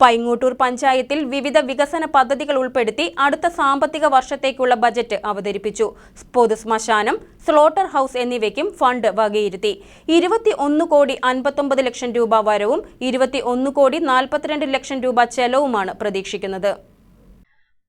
പൈങ്ങോട്ടൂർ പഞ്ചായത്തിൽ വിവിധ വികസന പദ്ധതികൾ ഉൾപ്പെടുത്തി അടുത്ത സാമ്പത്തിക വർഷത്തേക്കുള്ള ബജറ്റ് അവതരിപ്പിച്ചു. പൊതു ശ്മശാനം സ്ലോട്ടർ ഹൌസ് എന്നിവയ്ക്കും ഫണ്ട് വകയിരുത്തി. ഇരുപത്തി ഒന്ന് കോടി അൻപത്തൊമ്പത് ലക്ഷം രൂപ വരവും ഇരുപത്തി ഒന്ന് കോടി നാൽപ്പത്തിരണ്ട് ലക്ഷം രൂപ ചെലവുമാണ് പ്രതീക്ഷിക്കുന്നത്.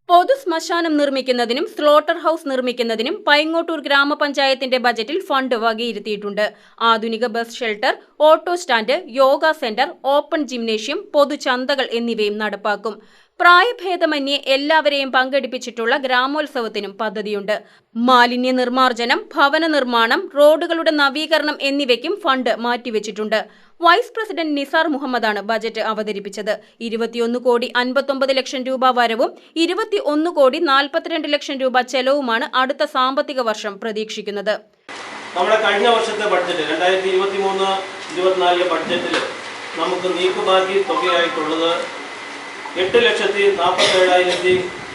പൊതു ശ്മശാനം നിർമ്മിക്കുന്നതിനും സ്ലോട്ടർ ഹൌസ് നിർമ്മിക്കുന്നതിനും പൈങ്ങോട്ടൂർ ഗ്രാമപഞ്ചായത്തിന്റെ ബജറ്റിൽ ഫണ്ട് വകയിരുത്തിയിട്ടുണ്ട്. ആധുനിക bus shelter auto stand yoga centre open gymnasium പൊതുചന്തകൾ എന്നിവയും നടപ്പാക്കും. പ്രായഭേദമന്യേ എല്ലാവരെയും പങ്കെടുപ്പിച്ചിട്ടുള്ള ഗ്രാമോത്സവത്തിനും പദ്ധതിയുണ്ട്. മാലിന്യ നിർമ്മാർജനം ഭവന നിർമ്മാണം റോഡുകളുടെ നവീകരണം എന്നിവയ്ക്കും ഫണ്ട് മാറ്റിവെച്ചിട്ടുണ്ട്. വൈസ് പ്രസിഡന്റ് നിസാർ മുഹമ്മദാണ് ബജറ്റ് അവതരിപ്പിച്ചത്. ഇരുപത്തിയൊന്ന് കോടി അൻപത്തൊമ്പത് ലക്ഷം രൂപ വരവും ഇരുപത്തി ഒന്ന് കോടി നാൽപ്പത്തിരണ്ട് ലക്ഷം രൂപ ചെലവുമാണ് അടുത്ത സാമ്പത്തിക വർഷം പ്രതീക്ഷിക്കുന്നത്. നമ്മുടെ കഴിഞ്ഞ വർഷത്തെ ബഡ്ജറ്റ് രണ്ടായിരത്തി ഇരുപത്തി മൂന്ന് ഇരുപത്തിനാലിലെ ബഡ്ജറ്റിൽ നമുക്ക് നീക്കുബാക്കി തുകയായിട്ടുള്ളത് എട്ട് ലക്ഷത്തി നാൽപ്പത്തി ഏഴായിരത്തി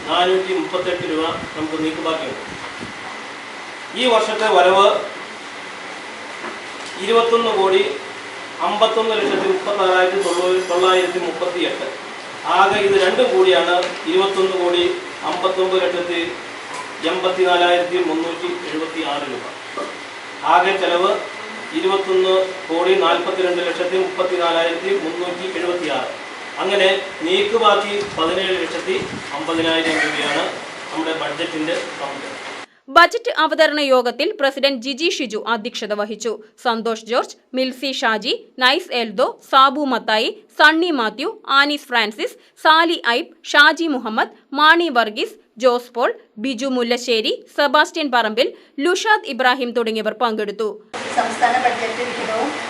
നാനൂറ്റി മുപ്പത്തെട്ട് രൂപ നമുക്ക് നീക്കുബാക്കിയുണ്ട് ഈ വർഷത്തെ വരവ് ഇരുപത്തൊന്ന് കോടി അമ്പത്തൊന്ന് ലക്ഷത്തി മുപ്പത്താറായിരത്തി തൊള്ളൂരി തൊള്ളായിരത്തി മുപ്പത്തി എട്ട് ആകെ ഇത് രണ്ടും കൂടിയാണ് ഇരുപത്തൊന്ന് കോടി അമ്പത്തൊമ്പത് ലക്ഷത്തി എൺപത്തി നാലായിരത്തി മുന്നൂറ്റി എഴുപത്തി ആറ് രൂപ. ആകെ ചെലവ് ഇരുപത്തൊന്ന് കോടി നാൽപ്പത്തിരണ്ട് ലക്ഷത്തി മുപ്പത്തി നാലായിരത്തി മുന്നൂറ്റി എഴുപത്തി ആറ് അങ്ങനെ നീക്ക് ബാക്കി പതിനേഴ് ലക്ഷത്തി അമ്പതിനായിരം രൂപയാണ് നമ്മുടെ ബഡ്ജറ്റിന്റെ പങ്ക്. ബജറ്റ് അവതരണ യോഗത്തിൽ പ്രസിഡന്റ് ജിജി ഷിജു അധ്യക്ഷത വഹിച്ചു. Santhosh George Milsy Shaji Nice Eldho Sabu Mathai Sunny Mathew Annie's Francis Sally ഐബ് Shaji Muhammad Mani Varghese Jose Paul Biju Mullassery Sebastian Parambil Lushad Ibrahim തുടങ്ങിയവർ പങ്കെടുത്തു. സംസ്ഥാന ബഡ്ജറ്റ്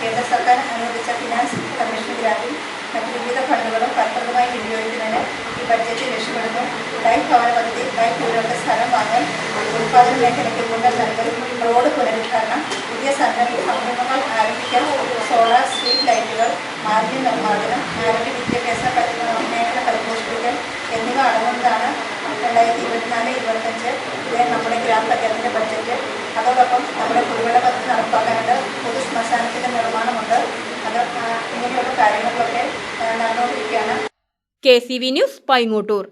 കേന്ദ്ര സർക്കാർ അനുവദിച്ച ഫിനാൻസ് കമ്മീഷൻ മറ്റ് വിവിധ ഫണ്ടുകളും ഫലപ്രദമായി വിനിയോഗിക്കുന്നതിന് ഈ ബഡ്ജറ്റ് ലക്ഷ്യമിടുന്നു ലൈഫ് ഭവന പദ്ധതി ലൈഫ് വീടുകളുടെ സ്ഥലം വാങ്ങൽ ഉൽപ്പാദന മേഖലയ്ക്ക് ഊന്നൽ നൽകൽ റോഡ് പുനരുദ്ധാരണം പുതിയ സംരംഭ സംരംഭങ്ങൾ ആരംഭിക്കൽ സോളാർ സ്ട്രീറ്റ് ലൈറ്റുകൾ മാലിന്യ നിർമ്മാർജനം ആരോഗ്യ വിദ്യാഭ്യാസ മേഖല പരിപോഷിപ്പിക്കൽ എന്നിവ അടങ്ങുന്നതാണ് രണ്ടായിരത്തി ഇരുപത്തിനാല് ഇരുപത്തഞ്ച് ഇത് നമ്മുടെ ഗ്രാമപഞ്ചായത്തിന്റെ ബഡ്ജറ്റ് അതോടൊപ്പം നമ്മുടെ കുടിവെള്ള പദ്ധതി നടപ്പാക്കാനുണ്ട്. പൊതു ശ്മശാനത്തിന്റെ നിർമ്മാണമുണ്ട്. അത് ഇങ്ങനെയുള്ള കാര്യങ്ങളിലൊക്കെ നടന്നുകൊണ്ടിരിക്കുകയാണ് K C V news Paingottoor.